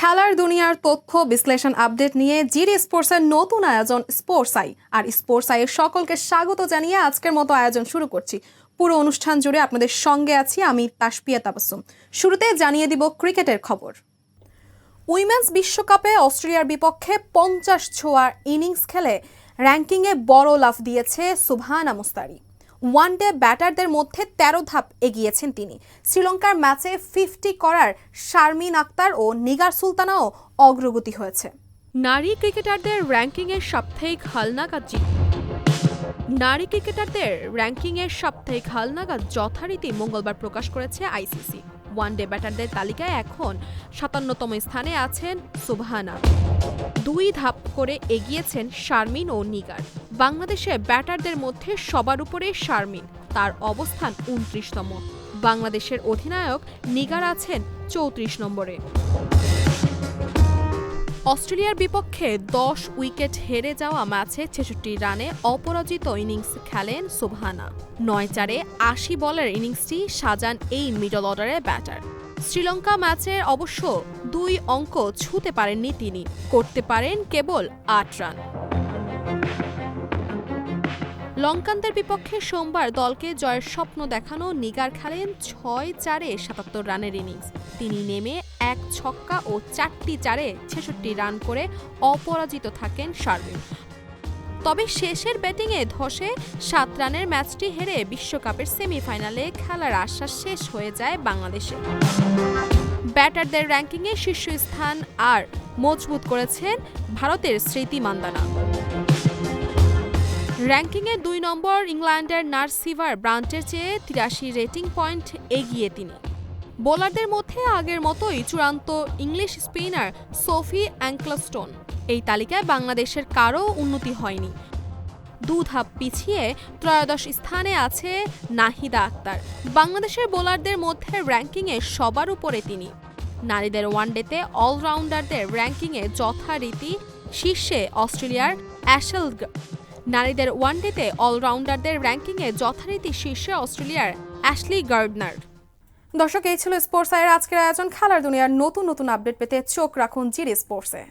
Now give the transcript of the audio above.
খেলার দুনিয়ার তথ্য, বিশ্লেষণ, আপডেট নিয়ে জিডি স্পোর্টসের নতুন আয়োজন স্পোর্টস আই আর স্পোর্টস আইয়ের সকলকে স্বাগত জানিয়ে আজকের মতো আয়োজন শুরু করছি। পুরো অনুষ্ঠান জুড়ে আপনাদের সঙ্গে আছি আমি তাসপিয়া তাবাসুম শুরুতে জানিয়ে দিব ক্রিকেটের খবর। উইমেন্স বিশ্বকাপে অস্ট্রেলিয়ার বিপক্ষে পঞ্চাশ ছোঁয়ার ইনিংস খেলে র্যাঙ্কিংয়ে বড় লাফ দিয়েছে সুবহানা মুস্তারি ওয়ানডে ব্যাটারদের মধ্যে তেরো ধাপ এগিয়েছেন তিনি। শ্রীলঙ্কার ম্যাচে ফিফটি করার শারমিন আক্তার ও নিগার সুলতানাও অগ্রগতি হয়েছে। নারী ক্রিকেটারদের র্যাঙ্কিংয়ের সাপ্তাহিক হালনাগাদ নারী ক্রিকেটারদের র্যাঙ্কিংয়ের সাপ্তাহিক হালনাগাদ যথারীতি মঙ্গলবার প্রকাশ করেছে আইসিসি। ওয়ানডে ব্যাটারদের তালিকায় এখন সাতান্নতম স্থানে আছেন সুবহানা। দুই ধাপ করে এগিয়েছেন শারমিন ও নিগার। বাংলাদেশে ব্যাটারদের মধ্যে সবার উপরে শারমিন, তার অবস্থান উনত্রিশতম। বাংলাদেশের অধিনায়ক নিগার আছেন চৌত্রিশ নম্বরে। অস্ট্রেলিয়ার বিপক্ষে দশ উইকেট হেরে যাওয়া ম্যাচে ছেষট্টি রানে অপরাজিত ইনিংস খেলেন সুভানা নয় চারে আশি বলের ইনিংসটি সাজান এই মিডল অর্ডারের ব্যাটার। শ্রীলঙ্কা ম্যাচে অবশ্য দুই অঙ্ক ছুঁতে পারেননি তিনি, করতে পারেন কেবল আট রান। লঙ্কানদের বিপক্ষে সোমবার দলকে জয়ের স্বপ্ন দেখানো নিগার খেলেন ছয় চারে সাতাত্তর রানের ইনিংস। তিনি নেমে এক ছক্কা ও চারটি চারে ছেষট্টি রান করে অপরাজিত থাকেন শারমিন। তবে শেষের ব্যাটিংয়ে ধসে সাত রানের ম্যাচটি হেরে বিশ্বকাপের সেমিফাইনালে খেলার আশ্বাস শেষ হয়ে যায় বাংলাদেশে। ব্যাটারদের র্যাঙ্কিংয়ে শীর্ষস্থান আর মজবুত করেছেন ভারতের স্মৃতি মান্দানা। র্যাঙ্কিংয়ে দুই নম্বর ইংল্যান্ডের নার্সিভার ব্রান্টের চেয়ে তিরাশি রেটিং পয়েন্ট এগিয়ে তিনি। বোলারদের মধ্যে আগের মতোই চূড়ান্ত ইংলিশ স্পিনার সোফি অ্যাঙ্কলস্টোন। এই তালিকায় বাংলাদেশের কারও উন্নতি হয়নি। দু ধাপ পিছিয়ে ত্রয়োদশ স্থানে আছে নাহিদা আক্তার। বাংলাদেশের বোলারদের মধ্যে র্যাঙ্কিংয়ে সবার উপরে তিনি। নারীদের ওয়ানডেতে অলরাউন্ডারদের র্যাঙ্কিংয়ে যথারীতি শীর্ষে অস্ট্রেলিয়ার অ্যাশেল নারীদের ওয়ানডেতে অলরাউন্ডারদের র্যাঙ্কিংয়ে যথারীতি শীর্ষে অস্ট্রেলিয়ার অ্যাশলি গার্ডনার। দর্শক, এই ছিল স্পোর্টস আয়ের আজকের আয়োজন। খেলার দুনিয়ার নতুন নতুন আপডেট পেতে চোখ রাখুন জিরি স্পোর্টসে।